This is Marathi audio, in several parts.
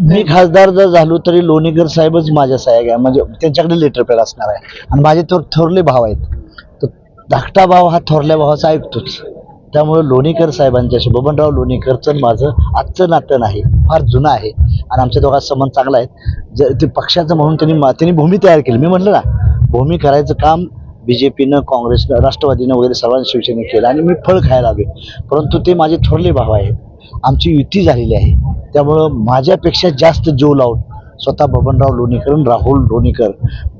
मी खासदार जर झालो तरी लोणीकर साहेबच माझ्या सह्या आहे म्हणजे त्यांच्याकडे लेटर पॅड असणार आहे. आणि माझे थोर थोरले भाव आहेत. तर धाकटा भाव हा थोरल्या भावाचा ऐकतोच. त्यामुळे लोणीकर साहेबांच्याशी बबनराव लोणीकरचं माझं आजचं नातं नाही. फार जुनं आहे. आणि आमच्या दोघांचा संबंध चांगला आहे. ज ते पक्षाचं म्हणून त्यांनी मा- त्यांनी भूमी तयार केली. मी म्हटलं ना भूमी करायचं काम बी जे पीनं काँग्रेसनं राष्ट्रवादीनं वगैरे सर्वांनी शिवसेनेने केलं. आणि मी फळ खायला हवे परंतु ते माझे थोरले भाव आहेत. आमची युती झालेली आहे. त्यामुळं माझ्यापेक्षा जास्त जीव लावून स्वतः बबनराव लोणीकर आणि राहुल लोणीकर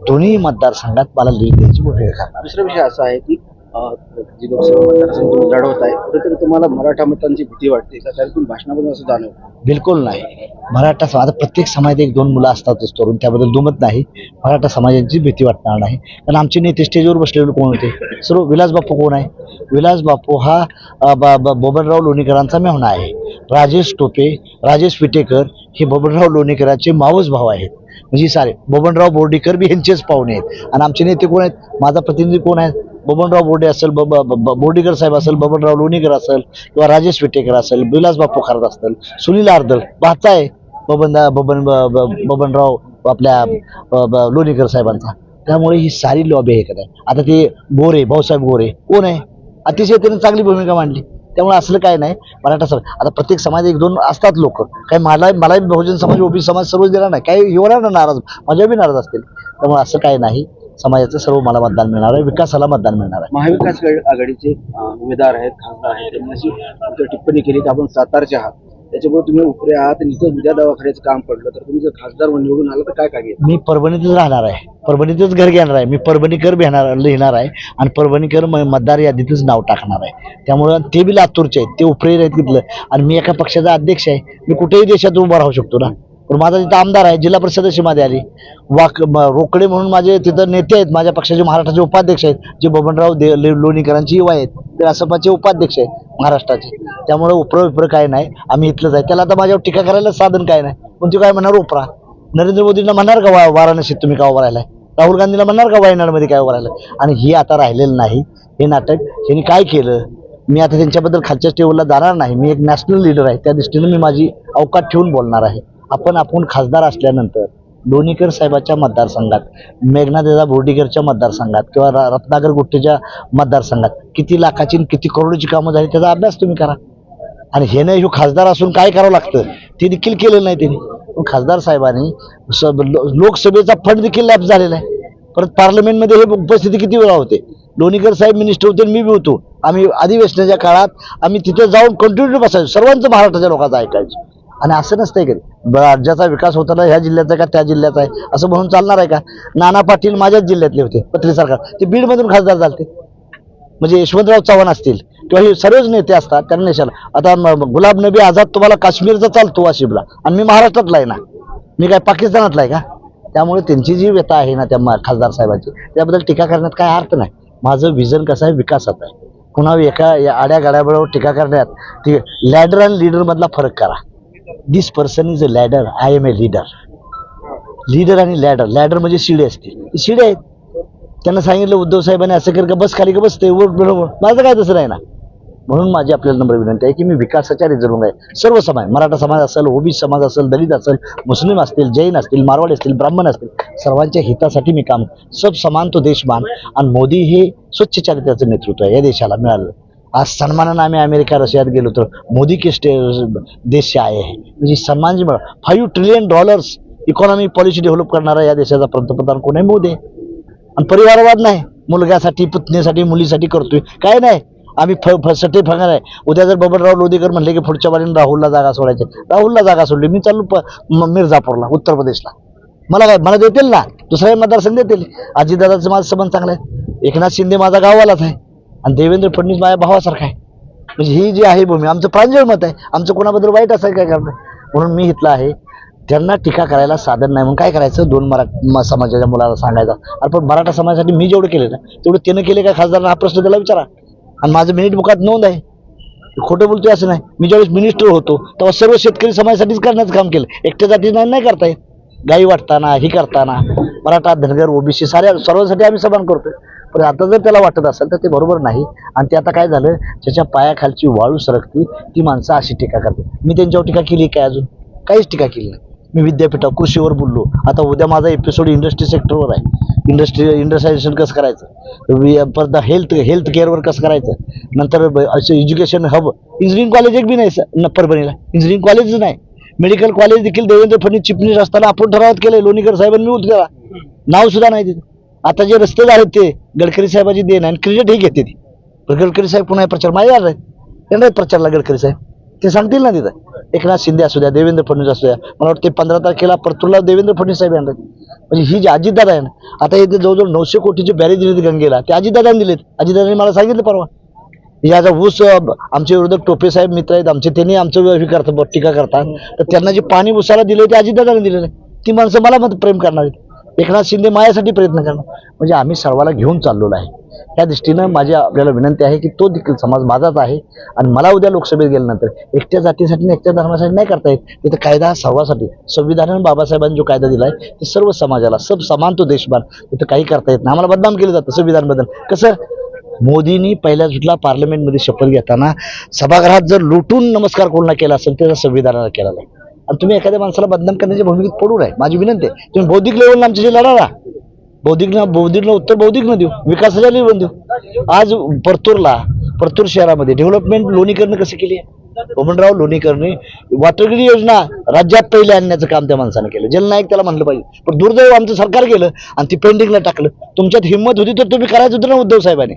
दोन्ही मतदारसंघात मला लीड द्यायची भूमिका करणार दुसरा विषय असा आहे की जी लोकसभा मतदारसंघ तुम्ही लढवत आहे कुठेतरी तुम्हाला मराठा मतांची भीती वाटते का? त्यातून भाषणामधून असं जाणवतं. बिलकुल नाही. मराठा समाज आता प्रत्येक समाजात एक दोन मुलं असतातच तरुण त्याबद्दल दुमत नाही. मराठा समाजाची भीती वाटणार नाही. कारण आमचे नेते स्टेजवर बसलेले कोण होते? सर्व विलास बापू कोण आहे? विलास बापू हा ब- बबनराव लोणीकरांचा मेहणा आहे. राजेश टोपे राजेश विटेकर हे बबनराव लोणीकरांचे मावस भाव आहेत. म्हणजे सारे बबनराव बोर्डीकर बी यांचेच पाहुणे आहेत. आणि आमचे नेते कोण आहेत? माझा प्रतिनिधी कोण आहे? बबनराव बोर्डे असेल बब ब- बोर्डीकर साहेब असेल बबनराव लोणीकर असेल किंवा राजेश विटेकर असेल विलास बापू खरात असतील सुनील आर्दल भाचा आहे बबन बबन ब- ब- बबनराव आपल्या ब- ब- लोणीकर साहेबांचा. त्यामुळे ही सारी लॉबी आहे आहे आता ते गोरे भाऊसाहेब गोरे कोण आहे? अतिशय त्यांनी चांगली भूमिका मांडली. त्यामुळे असलं काय नाही. मराठा समाज आता प्रत्येक समाज एक दोन असतात लोक. काही मला मलाही बहुजन समाज ओबी समाज सर्व देणार नाही. काही होणार ना नाराज. माझ्या बी नाराज असतील. त्यामुळे असं काय नाही. समाजाचं सर्व मला मतदान मिळणार आहे विकासाला मतदान मिळणार आहे. महाविकास आघा- आघाडीचे उमेदवार आहेत खासदार आहेत त्यांनी अशी टिप्पणी केली की आपण सातारचे आहात. त्याच्यामुळे तुम्ही उपरे आहात आणि इथं उद्या दवाखान्याचं काम पडलं तर तुम्ही जर खासदार निवडून आलं तर काय काय मी परभणीतच राहणार आहे. परभणीतच घर घेणार आहे. मी परभणीकर घेणार लिहिणार आहे आणि परभणीकर मतदार यादीतच नाव टाकणार आहे. त्यामुळं ते बी लातूरचे आहेत. ते उपरे आहेत तिथलं. आणि मी एका पक्षाचा अध्यक्ष आहे. मी कुठेही देशात उभा राहू शकतो ना. पण माझा तिथं आमदार आहे जिल्हा परिषद अशी मध्ये आली. वाक रोकडे म्हणून माझे तिथं नेते आहेत माझ्या पक्षाचे महाराष्ट्राचे उपाध्यक्ष आहेत जे बबनराव दे लोणीकरांची युवा आहेत ते रासपाचे उपाध्यक्ष आहेत महाराष्ट्राचे. त्यामुळे उपरा विप्र काय नाही आम्ही इथलंच आहे. त्याला आता माझ्यावर टीका करायला साधन काय नाही. पण तू काय म्हणणार उपरा. नरेंद्र मोदींना म्हणणार का वा वाराणसीत तुम्ही का उभा राहिलाय? राहुल गांधीला म्हणणार का वायनाडमध्ये काय उभं राहिलं? आणि हे आता राहिलेलं नाही हे नाटक ह्यांनी काय केलं? मी आता त्यांच्याबद्दल खालच्या टेबलला जाणार नाही. मी एक नॅशनल लीडर आहे त्या दृष्टीनं मी माझी अवकाश ठेवून बोलणार आहे. आपण आपण खासदार असल्यानंतर लोणीकर साहेबाच्या मतदारसंघात मेघनादेदा बोर्डीकरच्या मतदारसंघात किंवा र रत्नागर गुट्टेच्या मतदारसंघात किती लाखाची आणि किती करोडची कामं झाली त्याचा अभ्यास तुम्ही करा. आणि हे नाही ह्यो खासदार असून काय करावं लागतं? ते देखील केलेलं नाही त्यांनी. पण खासदार साहेबांनी स- लोकसभेचा फंड देखील लॅप झालेला आहे. परत पार्लमेंटमध्ये हे उपस्थिती किती वेळा होते? लोणीकर साहेब मिनिस्टर होते आणि मी बी होतो. आम्ही अधिवेशनाच्या काळात आम्ही तिथे जाऊन कंटिन्यू बसायचो. सर्वांचं महाराष्ट्राच्या लोकांचं ऐकायचं. आणि असं नसतंय की राज्याचा विकास होताना ह्या जिल्ह्याचा का त्या जिल्ह्याचा आहे? असं म्हणून चालणार आहे का? नाना पाटील माझ्याच जिल्ह्यातले होते पत्री सरकार. ते बीडमधून खासदार झालते. म्हणजे यशवंतराव चव्हाण असतील किंवा हे सर्वच नेते असतात त्यांना नेशाला आता गुलाब नबी आझाद तुम्हाला काश्मीरचा चालतो वाशिमला आणि मी महाराष्ट्रातला आहे ना. मी काय पाकिस्तानातला आहे का? त्यामुळे त्यांची जी व्यथा आहे ना त्या खासदार साहेबांची त्याबद्दल टीका करण्यात काय अर्थ नाही. माझं विजन कसं आहे? विकासात आहे. पुन्हा एका या आड्या गाड्याबरोबर टीका करण्यात ती लॅडर आणि लीडरमधला फरक करा. This person is a ladder I am a leader leader आणि लॅडर लॅडर म्हणजे शिडे असतील ती शिडे आहेत. त्यांना सांगितलं उद्धव साहेबांनी असं कर का? बस खाली का? बसते बरोबर. माझं काय तसं नाही ना म्हणून माझी आपल्याला नंबर विनंती आहे की मी विकासाच्या रिझर्व आहे. सर्व समाज मराठा समाज असेल ओबी समाज असेल दलित असेल मुस्लिम असतील जैन असतील मारवाडी असतील ब्राह्मण असतील सर्वांच्या हितासाठी मी काम सब समान तो देशमान आणि मोदी हे स्वच्छ चारित्र्याचं नेतृत्व आहे या देशाला मिळालं आज सन्मानानं आम्ही अमेरिका रशियात गेलो तर मोदी के स्टे देश से आहे म्हणजे सन्मान जे five trillion dollars economy policy develop करणारा या देशाचा पंतप्रधान कोण आहे? मोदी. आणि परिवारवाद नाही. मुलग्यासाठी पुतणीसाठी मुलीसाठी करतोय. काय नाही. आम्ही फ फ सटे फंगार आहे. उद्या जर बबनराव लोधीकर म्हणले की पुढच्या बारीने राहुलला जागा सोडायची राहुलला जागा सोडली. मी चालू प म- मिर्झापूरला उत्तर प्रदेशला. मला काय मला देतील ना? दुसऱ्या मतदारसंघ देतील अजितदादाचं माझं संबंध चांगला आहे. एकनाथ शिंदे माझा गाववालाच आहे. आणि देवेंद्र फडणवीस माझ्या भावासारखा आहे. म्हणजे ही जी आहे भूमी आमचं प्रांजळ मत आहे. आमचं कोणाबद्दल वाईट असं काय करणार म्हणून मी इथला आहे. त्यांना टीका करायला साधन नाही. म्हणून काय करायचं? दोन मरा समाजाच्या मुलाला सांगायचं. अरे पण मराठा समाजासाठी मी जेवढं केलं ना तेवढं त्यानं केले का खासदारांना? हा प्रश्न त्याला विचारा. आणि माझं मिनिट मुखात नोंद आहे. खोटं बोलतोय असं नाही. मी ज्यावेळेस मिनिस्टर होतो तेव्हा सर्व शेतकरी समाजासाठीच करण्याचं काम केलं. एकट्या जाती नाही नाही करता येत. गाई वाटताना ही करताना. मराठा धनगर ओबीसी साऱ्या सर्वांसाठी आम्ही समान करतोय. पण आता जर त्याला वाटत असेल तर ते बरोबर नाही. आणि ते आता काय झालं? ज्याच्या पायाखालची वाळू सरकती ती माणसं अशी टीका करते. मी त्यांच्यावर टीका केली काय अजून? काहीच टीका केली नाही. मी विद्यापीठा कृषीवर बोललो. आता उद्या माझा एपिसोड इंडस्ट्री सेक्टरवर आहे. इंडस्ट्री इंडस्ट्रायझेशन कसं करायचं? परत हेल्थ हेल्थ केअरवर कसं करायचं? नंतर ब- असं एज्युकेशन हब इंजिनिअरिंग कॉलेज एक बी नाही सर परभणीला. इंजिनिअरिंग कॉलेजच नाही. मेडिकल कॉलेज देखील देवेंद्र फडणवीस चिपणीस असताना आपण ठरावात केलं लोणीकर साहेबांनी उठ केला. नाव सुद्धा नाही तिथं. आता जे रस्ते झालेत ते गडकरी साहेबाची देण आणि क्रेडिट हे घेते ती. पण गडकरी साहेब पुन्हा प्रचार माहिती आहे येणार प्रचारला गडकरी साहेब. ते सांगतील ना तिथं. एकनाथ शिंदे असू द्या देवेंद्र फडणवीस असू द्या. मला वाटते पंधरा तारखेला परतूरला देवेंद्र फडणवीस साहेब येणार म्हणजे ही जी अजितदादा आहे ना आता इथे जवळजवळ नऊशे कोटीचे बॅरेज दिलेत गंगेला. ते अजितदादांनी दिलेत. अजितदादांनी मला सांगितलं परवा. याचा ऊस आमचे विरोधक टोपे साहेब मित्र आहेत आमचे त्यांनी आमचं हे करतात ब- टीका करतात. तर त्यांना जे पाणी उसाला दिले ते अजितदादांनी दिलेलं आहे. ती माणसं मला मत प्रेम करणार आहेत. एकनाथ शिंदे माझ्यासाठी प्रयत्न करणार. म्हणजे आम्ही सर्वाला घेऊन चाललेलो आहे. त्या दृष्टीनं माझी आपल्याला विनंती आहे की तो देखील समाज माझाच आहे. आणि मला उद्या लोकसभेत गेल्यानंतर एकट्या जातीसाठी आणि एकट्या धर्मासाठी नाही करता येत. तिथं कायदा हा सर्वासाठी संविधानाने बाबासाहेबांनी जो कायदा दिला आहे ते सर्व समाजाला सब समान तो देशमान तिथं काही करता येत नाही. आम्हाला बदनाम केलं जातं संविधानबद्दल कसं? मोदींनी पहिल्या सुटला पार्लमेंटमध्ये शपथ घेताना सभागृहात जर लुटून नमस्कार कोणाला केला असेल तर संविधानाला केला नाही. आणि तुम्ही एखाद्या माणसाला बदनाम करण्याच्या भूमिकेत पडू नये. माझी विनंती आहे तुम्ही बौद्धिक लेवलला आमच्याशी लढा बौद्धिक बौद्धिकला उत्तर बौद्धिक न देऊ विकासाच्या लेवल देऊ आज परतूरला परतूर शहरामध्ये डेव्हलपमेंट लोणीकरण कसे केली आहे? बबनराव लोणीकरने योजना राज्यात पहिले आणण्याचं काम त्या माणसानं केलं. जलनायक त्याला म्हणलं पाहिजे. पण दुर्दैव आमचं सरकार केलं आणि ती पेंडिंगला टाकलं. तुमच्यात हिंमत होती तर तुम्ही करायचं होतं ना उद्धव साहेबांनी?